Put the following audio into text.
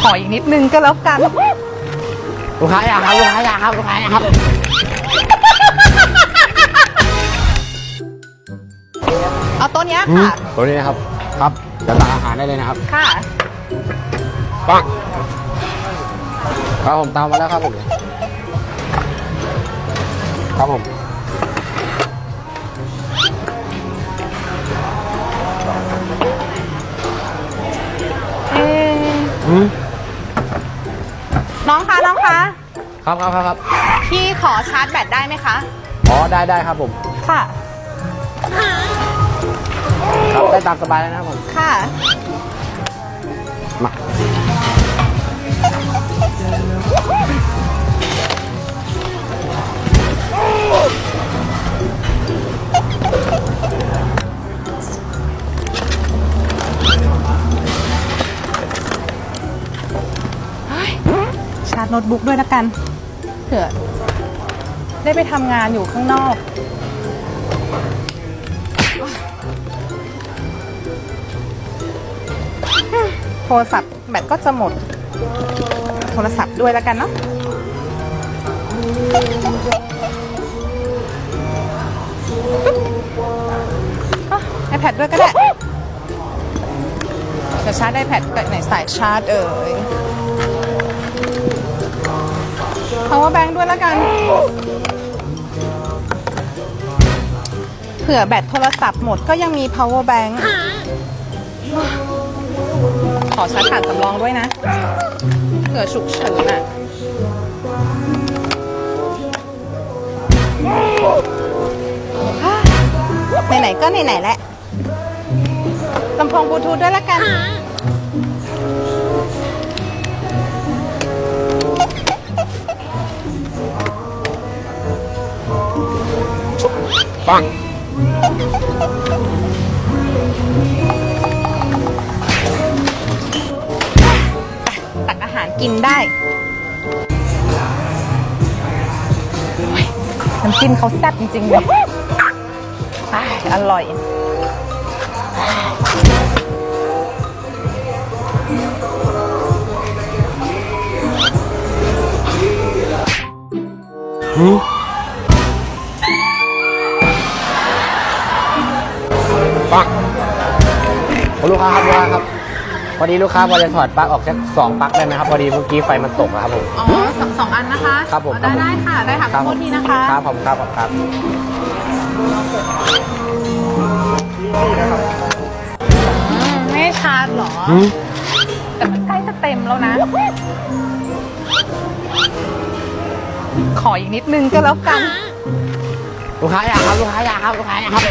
ขออีกนิดนึงก็แล้วกัน ลูกค้าอยากครับลูกค้าอยากครับลูกค้าอยากครับเอาโต๊ะเนี้ยอืมค่ะ ตัวนี้นะครับ ครับจะตักอาหารได้เลยนะครับค่ะ ปังครับผมตามมาแล้วครับผมครับผม น้องคะน้องคะ ครับครับครับครับพี่ขอชาร์จแบตได้ไหมคะ อ๋อได้ได้ครับผม ค่ะ ครับได้ตามสบายเลยนะครับผมค่ะ มา ร์จโน้ตบุ๊กด้วยละกัน เผื่อ ได้ไปทำงานอยู่ข้างนอก โทรศัพท์แบตก็จะหมด โทรศัพท์ด้วยล้วกันเนาะไอแพดด้วยก็ได้เดี๋ยวชาร์จไอแพดไหนสายชาร์จเอ่ย power bank ด้วยแล้วกัน เผื่อแบตโทรศัพท์หมดก็ยังมี power bank ขอชาร์จผ่านสำรองด้วยนะ เผื่อฉุกเฉินอะไหนๆก็ไหนๆแหละลำโพงบลูทูธด้วยละกัน ปังตักอาหารกินได้โอ้ยน้ำจิ้มเขาแซ่บจริงๆเลยอ้ายอร่อยอื มปังลูกค้าครับลูกค้าครับ พอดีลูกค้าพอจะถอดปลั๊กออกสักสองปลั๊กได้ไหมครับ พอดีเมื่อกี้ไฟมันตกอะครับผม อ๋อสองสองอันนะคะครับผมได้ได้ค่ะ ได้ค่ะขครัอบโทษทีนะคะ ครับผมครับผมครับอืมไม่ให้ชาร์จเหรออืมแต่มันใกล้จะเต็มแล้วนะ ขออีกนิดนึงก็แล้วกัน ลูกค้าอยากครับ ลูกค้าอยากครับ ลูกค้าอยากครับ